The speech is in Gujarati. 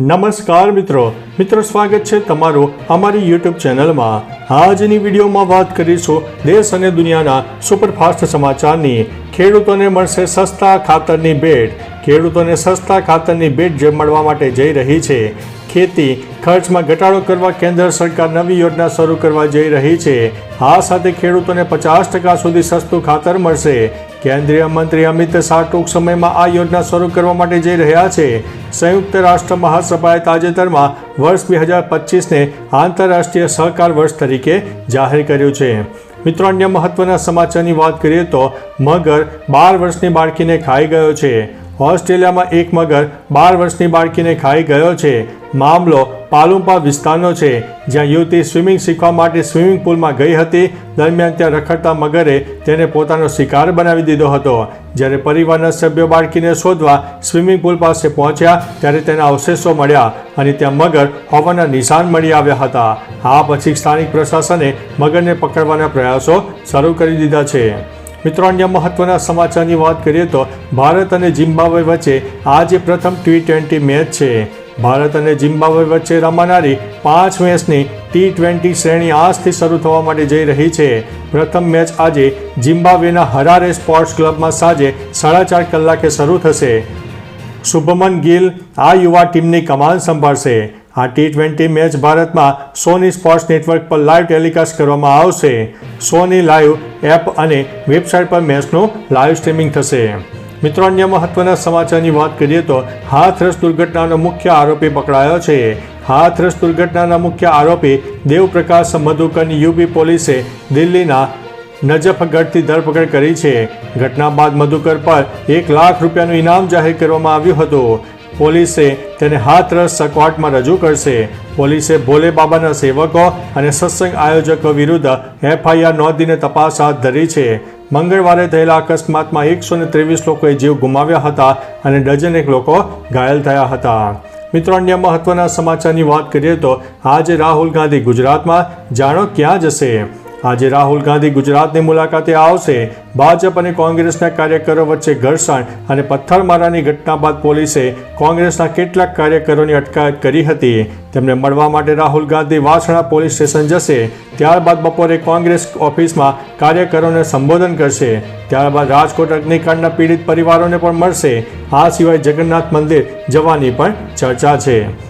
નમસ્કાર મિત્રો. મિત્રો, સ્વાગત છે તમારું અમારી યુટ્યુબ ચેનલમાં. આજની વિડીયોમાં વાત કરીશું દેશ અને દુનિયાના સુપરફાસ્ટ સમાચારની. ખેડૂતોને મળશે સસ્તા ખાતરની ભેટ. ખેડૂતોને સસ્તા ખાતરની ભેટ જે મળવા માટે જઈ રહી છે. ખેતી, ખર્ચમાં ઘટાડો કરવા કેન્દ્ર સરકાર નવી યોજના શરૂ કરવા જઈ રહી છે. આ સાથે ખેડૂતોને પચાસ ટકા સુધી સસ્તું ખાતર મળશે. કેન્દ્રીય મંત્રી અમિત શાહ ટૂંક સમયમાં આ યોજના શરૂ કરવા માટે જઈ રહ્યા છે. સંયુક્ત રાષ્ટ્ર મહાસભાએ તાજેતરમાં વર્ષ બે હજાર પચીસને આંતરરાષ્ટ્રીય સહકાર વર્ષ તરીકે જાહેર કર્યું છે. મિત્રો, અન્ય મહત્વના સમાચારની વાત કરીએ તો મગર બાર વર્ષની બાળકીને ખાઈ ગયો છે. ઓસ્ટ્રેલિયામાં એક મગર બાર વર્ષની બાળકીને ખાઈ ગયો છે. મામલો પાલુંપા વિસ્તારનો છે, જ્યાં યુવતી સ્વિમિંગ શીખવા માટે સ્વિમિંગ પુલમાં ગઈ હતી. દરમિયાન ત્યાં રખડતા મગરે તેને પોતાનો શિકાર બનાવી દીધો હતો. જ્યારે પરિવારના સભ્યો બાળકીને શોધવા સ્વિમિંગ પુલ પાસે પહોંચ્યા, ત્યારે તેના અવશેષો મળ્યા અને ત્યાં મગર હોવાના નિશાન મળી આવ્યા હતા. આ પછી સ્થાનિક પ્રશાસને મગરને પકડવાના પ્રયાસો શરૂ કરી દીધા છે. મિત્રો, અન્ય મહત્વના સમાચારની વાત કરીએ તો ભારત અને જિમ્બાબ્વે વચ્ચે આજે પ્રથમ ટી ટ્વેન્ટી મેચ છે. ભારત અને જિમ્બાબ્વે વચ્ચે રમાનારી પાંચ મેચની ટી ટ્વેન્ટી શ્રેણી આજથી શરૂ થવા માટે જઈ રહી છે. પ્રથમ મેચ આજે જિમ્બાબ્વેના હરારે સ્પોર્ટ્સ ક્લબમાં સાંજે સાડા ચાર કલાકે શરૂ થશે. શુભમન ગિલ આ યુવા ટીમની કમાન સંભાળશે. આ ટી ટ્વેન્ટી મેચ ભારતમાં સોની સ્પોર્ટ્સ નેટવર્ક પર લાઈવ ટેલિકાસ્ટ કરવામાં આવશે. સોની લાઈવ એપ અને વેબસાઇટ પર મેચનું લાઈવ સ્ટ્રીમિંગ થશે. મિત્રો, અન્ય મહત્વના સમાચારની વાત કરીએ તો હાથરસ દુર્ઘટનાનો મુખ્ય આરોપી પકડાયો છે. હાથરસ દુર્ઘટનાના મુખ્ય આરોપી દેવપ્રકાશ મધુકરની યુપી પોલીસે દિલ્હીના નજફગઢથી ધરપકડ કરી છે. ઘટના બાદ મધુકર પર એક લાખ રૂપિયાનું ઇનામ જાહેર કરવામાં આવ્યું હતું. પોલીસે તેને હાથરસ સકવાટમાં રજૂ કરશે. પોલીસે ભોલે બાબાના સેવકો અને સત્સંગ આયોજકો વિરુદ્ધ એફઆઈઆર નોંધીને તપાસ હાથ ધરી છે. મંગળવારે થયેલા અકસ્માતમાં એકસો ને ત્રેવીસ લોકોએ જીવ ગુમાવ્યા હતા અને ડઝનેક લોકો ઘાયલ થયા હતા. મિત્રો, અન્ય મહત્વના સમાચારની વાત કરીએ તો આજે રાહુલ ગાંધી ગુજરાતમાં. જાણો ક્યાં જશે? આજે રાહુલ ગાંધી ગુજરાતની મુલાકાતે આવશે. ભાજપ અને કોંગ્રેસના કાર્યકરો વચ્ચે ઘર્ષણ અને પથ્થરમારાની ઘટના બાદ પોલીસે કોંગ્રેસના કેટલાક કાર્યકરોની અટકાયત કરી હતી. તેમને મળવા માટે રાહુલ ગાંધી વાસણા પોલીસ સ્ટેશન જશે. ત્યારબાદ બપોરે કોંગ્રેસ ઓફિસમાં કાર્યકરોને સંબોધન કરશે. ત્યારબાદ રાજકોટ અગ્નિકાંડના પીડિત પરિવારોને પણ મળશે. આ સિવાય જગન્નાથ મંદિર જવાની પણ ચર્ચા છે.